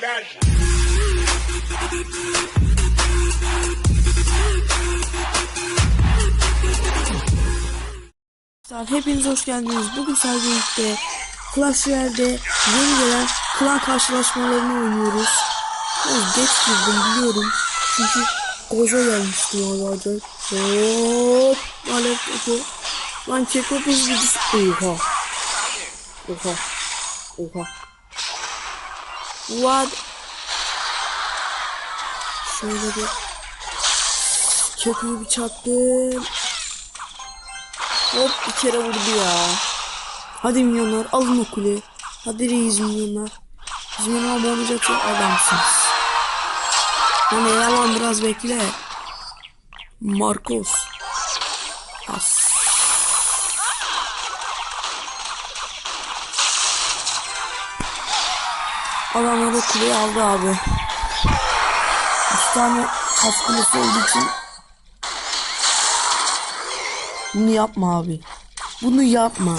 Arkadaşlar hepiniz hoş geldiniz. Bugün birlikte Clash Royale'de yeni gelen klan karşılaşmalarını oynuyoruz. Biraz geç girdim biliyorum. Çünkü Goza gelmişti oralarda. Hop! Alev topu. Lan Keko biz gidiş. Oha. Oha. Oha. What? Şöyle bir Keko'yu bir çarptım. Hop bir kere vurdu ya. Hadi milyonlar alın o kuleyi. Hadi reis milyonlar. Bizim yanıma boğmayacaksa adamsınız. Hani yalan biraz bekle. Marcos. Adamlar o kuleyi aldı abi. Üç tane kas kulesi olduğu için bunu yapma abi. Bunu yapma.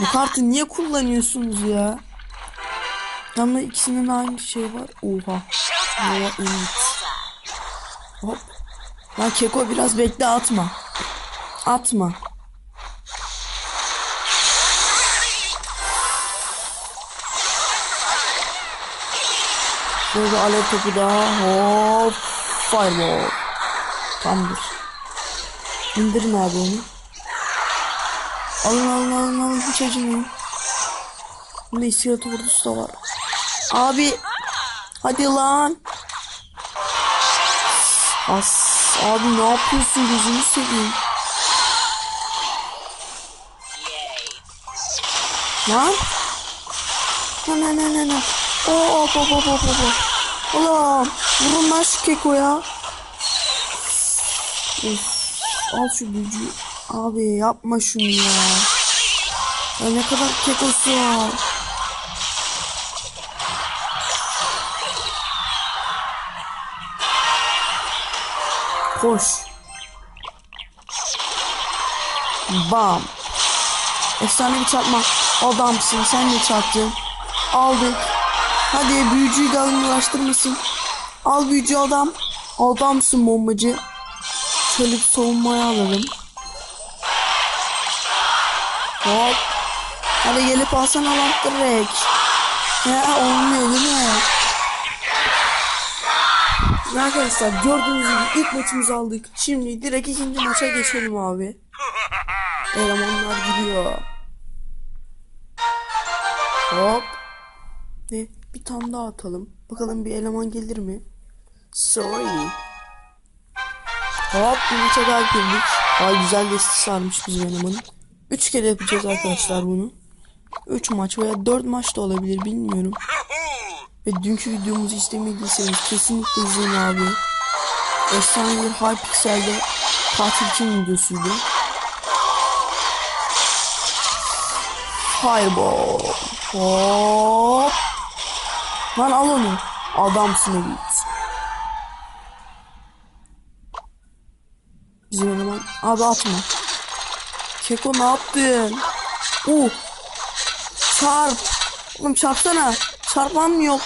Bu kartı niye kullanıyorsunuz ya? Yanında ikisinin aynı şey var. Oha. Nova Init. Hop. Lan Keko biraz bekle atma. Atma. Bir alev topu daha. Hop. Fireball. Tamamdır. İndirin abi onu. Alın alın alın alın hiç acımayın. Bunda iskelet ordusu da var. Abi. Hadi lan. As. Abi ne yapıyorsun gözünü seveyim. Lan. Ne ne ne ne. Oo hop hop hop hop hop. Ulan vurun lan şu kekoya. Of. Al şu gücü. Abi yapma şunu ya. Ya ne kadar kekosu var. Koş. Bam. Efsane bir çarpma. Adamsın sen de çarptın. Aldık. Hadi büyücüyü de alın uğraştırmasın. Al büyücü adam. Adamsın bombacı. Şöyle bir savunmaya alalım. Hop. Hadi gelip alsana lan direkt. Ya olmuyor değil mi? Arkadaşlar gördüğünüz gibi ilk maçımızı aldık. Şimdi direkt ikinci maça geçelim abi. Elemanlar gidiyor. Hop. Ve bir tane daha atalım. Bakalım bir eleman gelir mi? Sorry. Hop bir daha girdik. Ay güzel desti sarmış bizim elemanın. Üç kere yapacağız arkadaşlar bunu. Üç maç veya dört maç da olabilir bilmiyorum. Ve dünkü videomuzu istemediyseniz kesinlikle izleyin abi. Efsane bir Hypixel'de katil kim videosuydu. Fireball. Hop. Lan al onu. Adamsın Elite. Bizim eleman. Abi atma. Keko ne yaptın? Uh. Çarp. Oğlum çarpsana. Çarpman mı yok?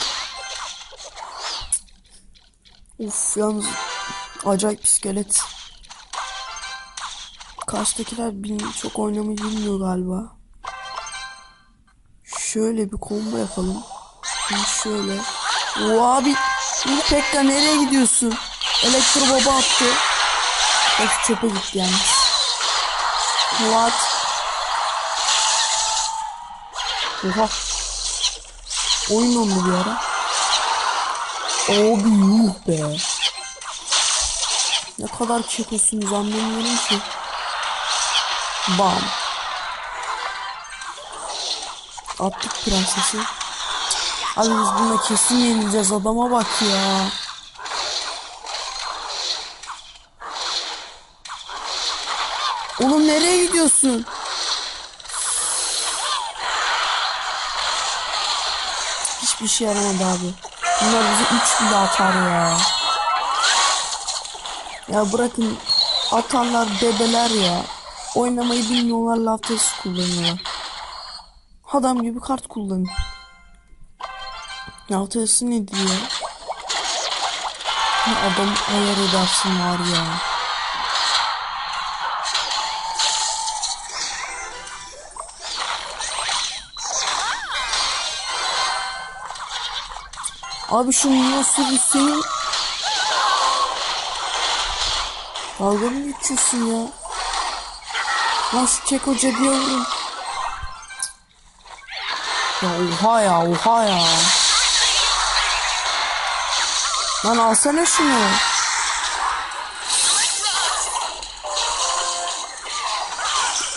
Uf yalnız acayip iskelet. Karşıdakiler bil, çok oynamayı bilmiyor galiba. Şöyle bir combo yapalım. Şimdi şöyle. Oo abi. Bu Pekka nereye gidiyorsun? Elektro baba attı. Hepsi çöpe gitti yalnız. What? Oha. Oyun oldu bir ara. Abi yuh be. Ne kadar çekiyorsunuz anlamıyorum ki. Bam. Attık prensesi. Abi biz buna kesin yenileceğiz adama bak ya. Oğlum nereye gidiyorsun? Hiçbir şey yaramadı abi. Bunlar bize 3 bile atar ya. Ya bırakın atanlar bebeler ya. Oynamayı bilmiyorlar laf testi kullanıyorlar. Adam gibi kart kullanın. Altı nedir ya? Ya adam ayar edersin var ya. Abi şu nasıl bir senin Dalga mı geçiyorsun ya? Lan şu kek hoca diye vurun. Ya oha ya oha ya. Lan alsana şunu.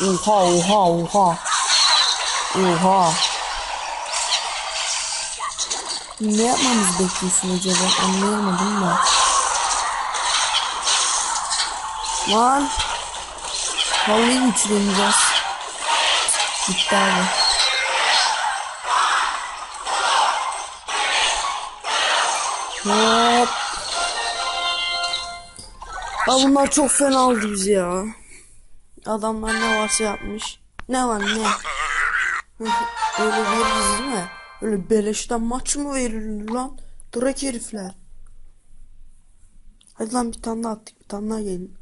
Oha oha oha. Oha. Ne yapmamız bekliyorsun acaba? Anlayamadım da. Lan. Vallahi güçleneceğiz. Gitti abi. Hop. Aa, bunlar çok fena oldu bizi ya. Adamlar ne varsa yapmış. Ne var ne? Öyle veririz değil mi? Öyle beleşten maç mı verilir lan? Durak herifler. Hadi lan bir tane daha attık. Bir tane daha gelin.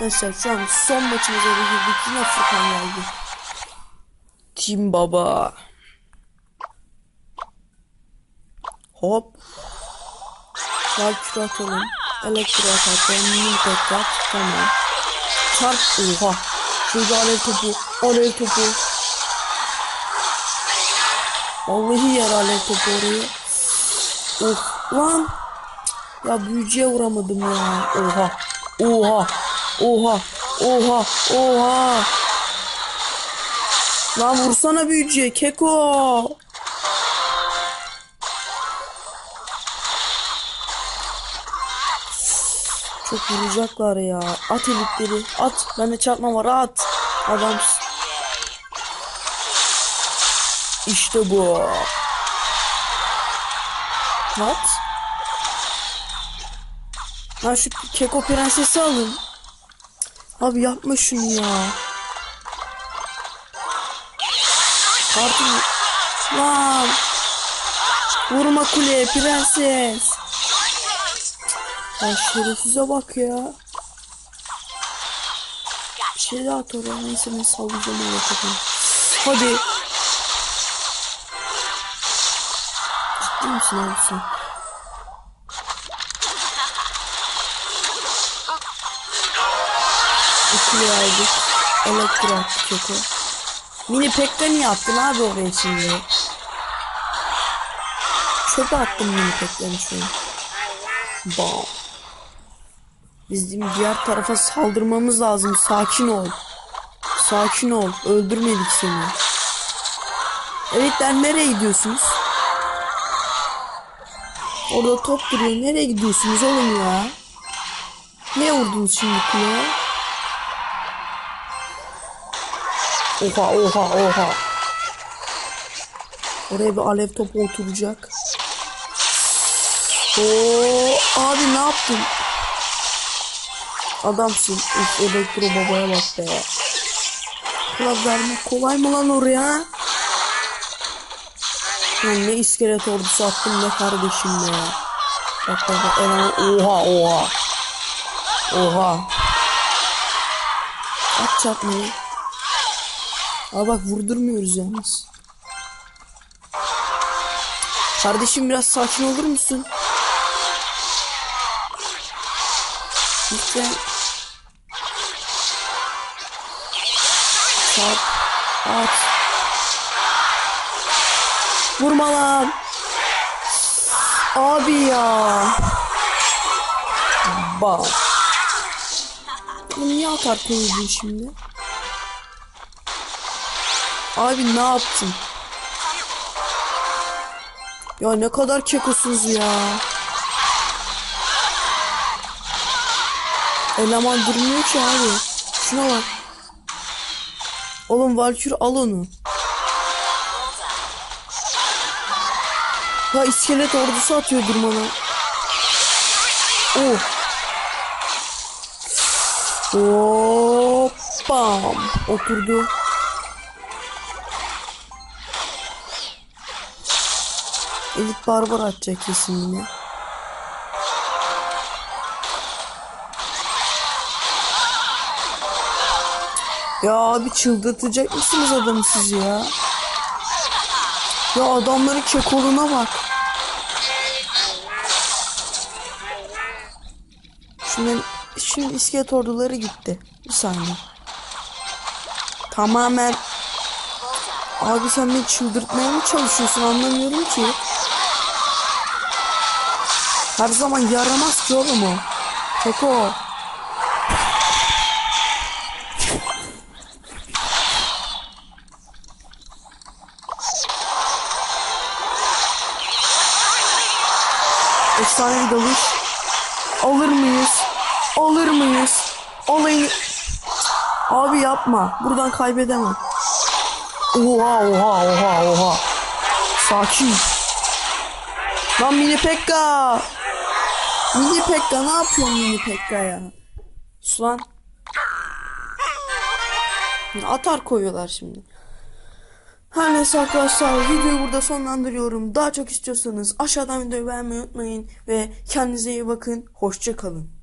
Neyse şu an son maçımıza da girdik. Yine Furkan geldi. Team baba. Hop. Valkyrie atalım. Elektro atalım. Mini tekrar. Tamam. Çarp. Oha. Şurada alev topu. Alev topu. Vallahi yer alev topu oraya. Of. Lan. Ya büyücüye vuramadım ya. Oha. Oha. Oha. Oha. Oha. Lan vursana büyücüye. Keko. Çok vuracaklar ya. At elitleri. At. Bende çarpma var. At. Adamsın. İşte bu. At. Lan şu keko prensesi alın. Abi yapma şunu ya. Kartı Lan. Vurma kuleye prenses. Ya şerefsize bak ya. Bir şey daha at oraya. Neyse ben sallayacağım öyle takım. Hadi. Ciddi misin abi sen? İkili aldık. Elektro attı Keko. Mini pekka niye attın abi oraya şimdi? Çöpe attım mini pekleri şu an. Bam. Bizim diğer tarafa saldırmamız lazım. Sakin ol. Sakin ol. Öldürmedik seni. Evetler nereye gidiyorsunuz? Orada top duruyor. Nereye gidiyorsunuz oğlum ya? Ne vurdunuz şimdi kuleye? Oha oha oha. Oraya bir alev topu oturacak. Oo, abi ne yaptın? Adamsın. Uf, elektro babaya bak be. Kulaç vermek kolay mı lan oraya? Lan ne iskelet ordusu attın ne kardeşim be. Bak bak bak. Oha oha. Oha. At çarpmayı. Aa bak vurdurmuyoruz yalnız. Kardeşim biraz sakin olur musun? Lütfen. Çarp. At. Vurma lan. Abi ya. Bam. Niye atar koyuldun şimdi? Abi ne yaptın? Ya ne kadar kekosunuz ya. Eleman durmuyor ki abi. Şuna bak. Oğlum Valkür al onu. Ya iskelet ordusu atıyor durmana. Oh. Hoppam. Oturdu. Elit barbar atacak kesin yine. Ya abi çıldırtacak mısınız adamı siz ya? Ya adamların kekoluna bak. Şimdi, şimdi iskelet orduları gitti. Bir saniye. Tamamen Abi sen beni çıldırtmaya mı çalışıyorsun anlamıyorum ki. Her zaman yaramaz ki oğlum o. Keko. Efsane bir dalış. Alır mıyız? Alır mıyız? Olayını... Abi yapma. Buradan kaybedemem. Oha oha oha oha. Sakin. Lan mini Pekka. Mini Pekka ne yapıyorsun mini Pekka ya? Sus lan. Atar koyuyorlar şimdi. Her neyse arkadaşlar videoyu burada sonlandırıyorum. Daha çok istiyorsanız aşağıdan videoyu beğenmeyi unutmayın ve kendinize iyi bakın. Hoşça kalın.